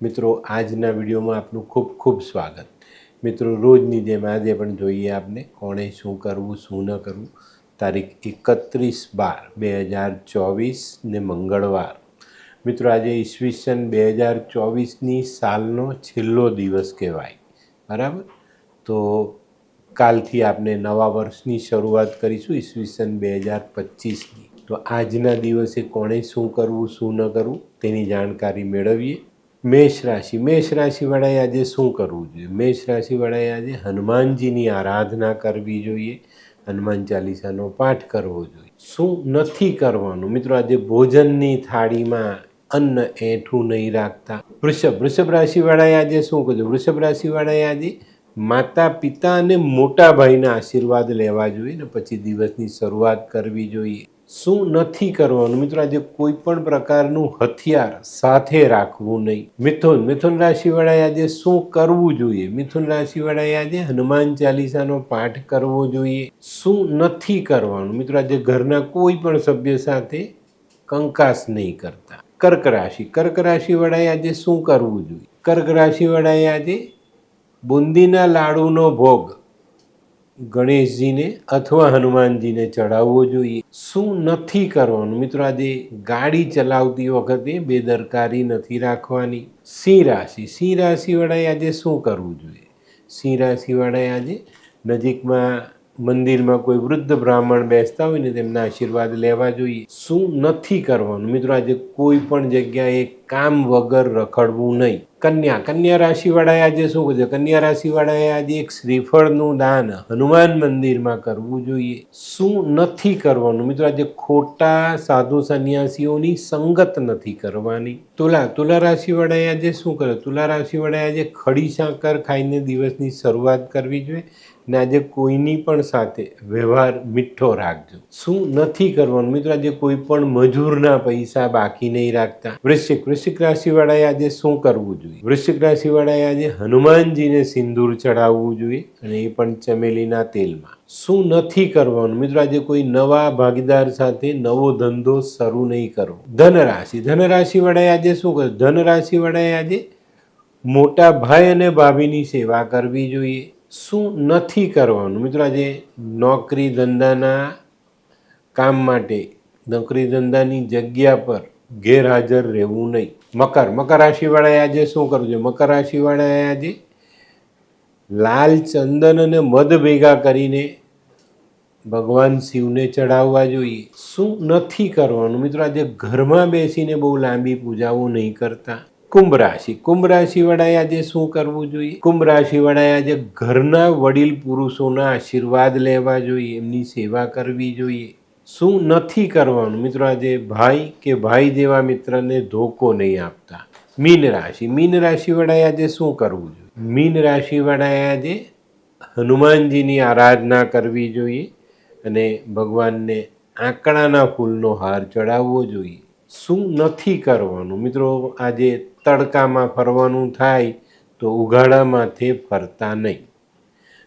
મિત્રો, આજના વિડીયોમાં આપનું ખૂબ ખૂબ સ્વાગત. મિત્રો, રોજની જેમ આજે પણ જોઈએ આપને કોણે શું કરવું, શું ન કરવું. તારીખ એકત્રીસ બાર બે હજાર ચોવીસ ને મંગળવાર. મિત્રો, આજે ઈસવીસન બે હજાર ચોવીસની સાલનો છેલ્લો દિવસ કહેવાય. બરાબર? તો કાલથી આપણે નવા વર્ષની શરૂઆત કરીશું ઈસવીસન બે હજાર પચીસની. તો આજના દિવસે કોણે શું કરવું, શું ન કરવું તેની જાણકારી મેળવીએ. મેષ રાશિ. મેષ રાશિવાળાએ આજે શું કરવું જોઈએ? મેષ રાશિવાળાએ આજે હનુમાનજીની આરાધના કરવી જોઈએ. હનુમાન ચાલીસાનો પાઠ કરવો જોઈએ. શું નથી કરવાનું? મિત્રો, આજે ભોજનની થાળીમાં અન્ન એઠું નહીં રાખતા. વૃષભ. વૃષભ રાશિવાળાએ આજે શું કરવું વૃષભ રાશિવાળાએ આજે માતા, પિતા અને મોટા ભાઈના આશીર્વાદ લેવા જોઈએ ને પછી દિવસની શરૂઆત કરવી જોઈએ. શું નથી કરવાનું? મિત્રો, આજે કોઈ પણ પ્રકારનું હથિયાર સાથે રાખવું નહીં. મિથુન મિથુન રાશિવાળાએ આજે શું કરવું જોઈએ? મિથુન રાશિવાળાએ આજે હનુમાન ચાલીસાનો પાઠ કરવો જોઈએ. શું નથી કરવાનું? મિત્રો, આજે ઘરના કોઈ પણ સભ્ય સાથે કંકાસ નહીં કરતા. કર્ક રાશિ, કર્ક રાશિવાળાએ આજે શું કરવું જોઈએ? કર્ક રાશિવાળાએ આજે બુંદીના લાડુનો ભોગ ગણેશજીને અથવા હનુમાનજીને ચડાવવો જોઈએ. શું નથી કરવાનું? મિત્રો, આજે ગાડી ચલાવતી વખતે બેદરકારી નથી રાખવાની. સિંહ રાશિ. સિંહ રાશિવાળાએ આજે શું કરવું જોઈએ? સિંહ રાશિવાળાએ આજે નજીકમાં મંદિરમાં કોઈ વૃદ્ધ બ્રાહ્મણ બેસતા હોય ને તેમના આશીર્વાદ લેવા જોઈએ. શું નથી કરવાનું? મિત્રો, આજે કોઈ પણ જગ્યાએ કામ વગર રખડવું નહીં. કન્યા. કન્યા રાશિવાળાએ આજે શું કરશે કન્યા રાશિવાળાએ આજે એક શ્રીફળનું દાન હનુમાન મંદિરમાં કરવું જોઈએ. શું નથી કરવાનું? મિત્રો, આજે ખોટા સાધુ સંન્યાસીઓની સંગત નથી કરવાની. તુલા તુલા રાશિવાળાએ આજે શું કરે તુલા રાશિવાળાએ આજે ખડી સાકર ખાઈને દિવસની શરૂઆત કરવી જોઈએ ને આજે કોઈની પણ સાથે વ્યવહાર મીઠો રાખજો. શું નથી કરવાનું? મિત્રો, આજે કોઈ પણ મજૂરના પૈસા બાકી નહીં રાખતા. વૃશ્ચિક વૃશ્ચિક રાશિવાળાએ આજે શું કરવું જોઈએ? વૃશ્ચિક રાશિવાળાએ આજે હનુમાનજીને સિંદૂર ચડાવવું જોઈએ અને એ પણ ચમેલીના તેલમાં. શું નથી કરવાનું? મિત્રો, આજે કોઈ નવા ભાગીદાર સાથે નવો ધંધો શરૂ નહીં કરવો. ધનરાશિ. ધનરાશિવાળાએ આજે શું કરવું ધનરાશિવાળાએ આજે મોટા ભાઈ અને ભાભીની સેવા કરવી જોઈએ. શું નથી કરવાનું? મિત્રો, આજે નોકરી ધંધાના કામ માટે, નોકરી ધંધાની જગ્યા પર ગેરહાજર રહેવું નહીં. મકર. મકર રાશિવાળાએ આજે શું કરવું જોઈએ મકર રાશિવાળાએ આજે લાલ ચંદન અને મધ ભેગા કરીને ભગવાન શિવને ચડાવવા જોઈએ. શું નથી કરવાનું? મિત્રો, આજે ઘરમાં બેસીને બહુ લાંબી પૂજાઓ નહીં કરતા. કુંભ રાશિ. કુંભ રાશિવાળાએ આજે શું કરવું જોઈએ? કુંભ રાશિવાળાએ આજે ઘરના વડીલ પુરુષોના આશીર્વાદ લેવા જોઈએ. એમની સેવા કરવી જોઈએ. શું નથી કરવાનું? મિત્રો, આજે ભાઈ કે ભાઈ જેવા મિત્રને ધોકો નહીં આપતા. મીન રાશિ. મીન રાશિવાળાએ આજે શું કરવું જોઈએ? મીન રાશિવાળાએ આજે હનુમાનજીની આરાધના કરવી જોઈએ અને ભગવાનને આંકડાના ફૂલનો હાર ચડાવવો જોઈએ. શું નથી કરવાનું? મિત્રો, આજે તડકામાં ફરવાનું થાય તો ઉઘાડા માથે ફરતા નહીં.